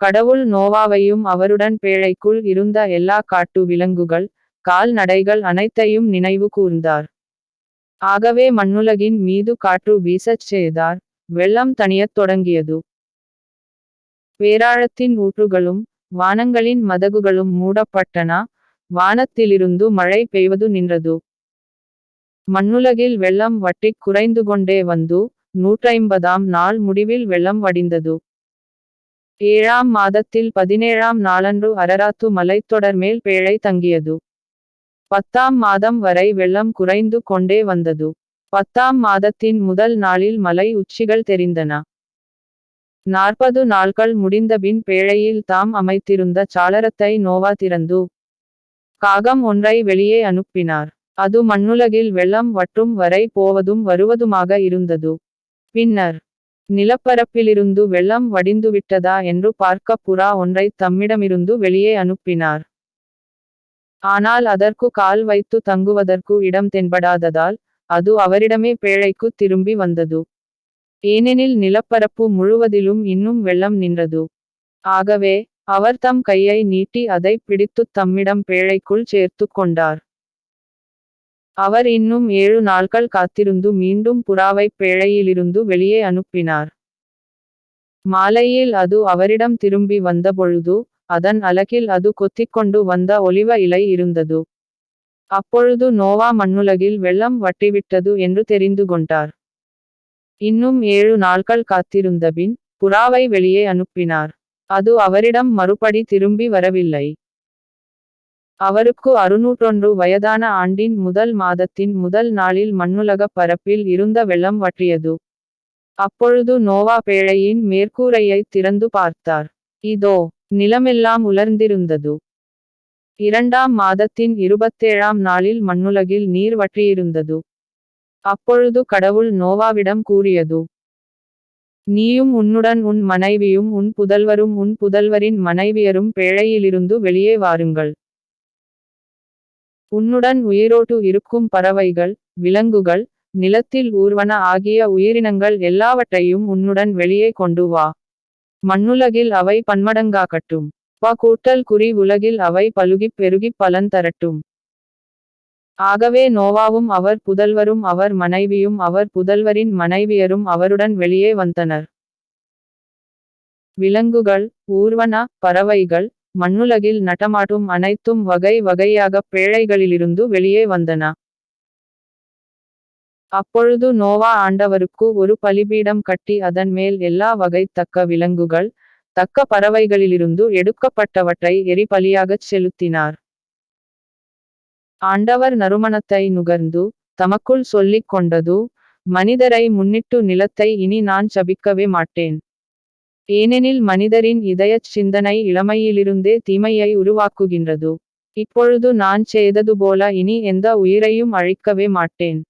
கடவுள் நோவாவையும் அவருடன் பேழைக்குள் இருந்த எல்லா காட்டு விலங்குகள் கால்நடைகள் அனைத்தையும் நினைவு கூர்ந்தார். ஆகவே மண்ணுலகின் மீது காற்று வீசச் செய்தார். வெள்ளம் தணியத் தொடங்கியது. பேராழத்தின் ஊற்றுகளும் வானங்களின் மதகுகளும் மூடப்பட்டன. வானத்திலிருந்து மழை பெய்வது நின்றது. மண்ணுலகில் வெள்ளம் வட்டிக் குறைந்து கொண்டே வந்து நூற்றைம்பதாம் நாள் முடிவில் வெள்ளம் வடிந்தது. ஏழாம் மாதத்தில் பதினேழாம் நாளன்று அரராத்து மலைத்தொடர் மேல் பேழை தங்கியது. பத்தாம் மாதம் வரை வெள்ளம் குறைந்து கொண்டே வந்தது. பத்தாம் மாதத்தின் முதல் நாளில் மலை உச்சிகள் தெரிந்தன. நாற்பது நாட்கள் முடிந்தபின் பேழையில் தாம் அமைத்திருந்த சாளரத்தை நோவா திறந்து காகம் ஒன்றை வெளியே அனுப்பினார். அது மண்ணுலகில் வெள்ளம் வற்றும் வரை போவதும் வருவதுமாக இருந்தது. பின்னர் நிலப்பரப்பிலிருந்து வெள்ளம் வடிந்துவிட்டதா என்று பார்க்க புறா ஒன்றை தம்மிடமிருந்து வெளியே அனுப்பினார். ஆனால் அதற்கு கால் வைத்து தங்குவதற்கு இடம் தென்படாததால் அது அவரிடமே பேழைக்கு திரும்பி வந்தது. ஏனெனில் நிலப்பரப்பு முழுவதிலும் இன்னும் வெள்ளம் நின்றது. ஆகவே அவர் தம் கையை நீட்டி அதை பிடித்துத் தம்மிடம் பேழைக்குள் சேர்த்து கொண்டார். அவர் இன்னும் ஏழு நாட்கள் காத்திருந்து மீண்டும் புறாவைப் பேழையிலிருந்து வெளியே அனுப்பினார். மாலையில் அது அவரிடம் திரும்பி வந்தபொழுது அதன் அலகில் அது கொத்திக்கொண்டு வந்த ஒலிவ இலை இருந்தது. அப்பொழுது நோவா மண்ணுலகில் வெள்ளம் வட்டிவிட்டது என்று தெரிந்து கொண்டார். இன்னும் ஏழு நாட்கள் காத்திருந்தபின் புறாவை வெளியே அனுப்பினார். அது அவரிடம் மறுபடி திரும்பி வரவில்லை. அவருக்கு அறுநூற்றொன்று வயதான ஆண்டின் முதல் மாதத்தின் முதல் நாளில் மண்ணுலகப் பரப்பில் இருந்த வெள்ளம் வற்றியது. அப்பொழுது நோவா பேழையின் மேற்கூரையை திறந்து பார்த்தார். இதோ நிலமெல்லாம் உலர்ந்திருந்தது. இரண்டாம் மாதத்தின் இருபத்தேழாம் நாளில் மண்ணுலகில் நீர் வற்றியிருந்தது. அப்பொழுது கடவுள் நோவாவிடம் கூறியது நீயும் உன்னுடன் உன் மனைவியும் உன் புதல்வரும் உன் புதல்வரின் மனைவியரும் பேழையிலிருந்து வெளியே வாருங்கள். உன்னுடன் உயிரோட்டு இருக்கும் பறவைகள் விலங்குகள் நிலத்தில் ஊர்வன ஆகிய உயிரினங்கள் எல்லாவற்றையும் உன்னுடன் வெளியே கொண்டு வா. மண்ணுலகில் அவை பன்மடங்காகட்டும். ப கூட்டல் குறி உலகில் அவை பலுகிப் பெருகிப் பலன் தரட்டும். ஆகவே நோவாவும் அவர் புதல்வரும் அவர் மனைவியும் அவர் புதல்வரின் மனைவியரும் அவருடன் வெளியே வந்தனர். விலங்குகள் ஊர்வன பறவைகள் மண்ணுலகில் நடமாட்டும் அனைத்தும் வகை வகையாகப் பேழைகளிலிருந்து வெளியே வந்தன. அப்பொழுது நோவா ஆண்டவருக்கு ஒரு பலிபீடம் கட்டி அதன் மேல் எல்லா வகை தக்க விலங்குகள் தக்க பறவைகளிலிருந்து எடுக்கப்பட்டவற்றை எரிபலியாகச் செலுத்தினார். ஆண்டவர் நறுமணத்தை நுகர்ந்து தமக்குள் சொல்லிக் கொண்டது மனிதரை முன்னிட்டு நிலத்தை இனி நான் சபிக்கவே மாட்டேன். ஏனெனில் மனிதரின் இதயச் சிந்தனை இளமையிலிருந்தே தீமையை உருவாக்குகின்றது. இப்பொழுது நான் செய்தது போல இனி எந்த உயிரையும் அழிக்கவே மாட்டேன்.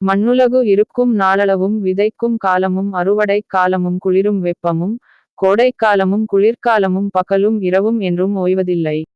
மண்ணுலகு இருக்கும் நாளளவும் விதைக்கும் காலமும் அறுவடை காலமும் குளிரும் வெப்பமும் கோடைக்காலமும் குளிர்காலமும் பகலும் இரவும் என்றும் ஓய்வதில்லை.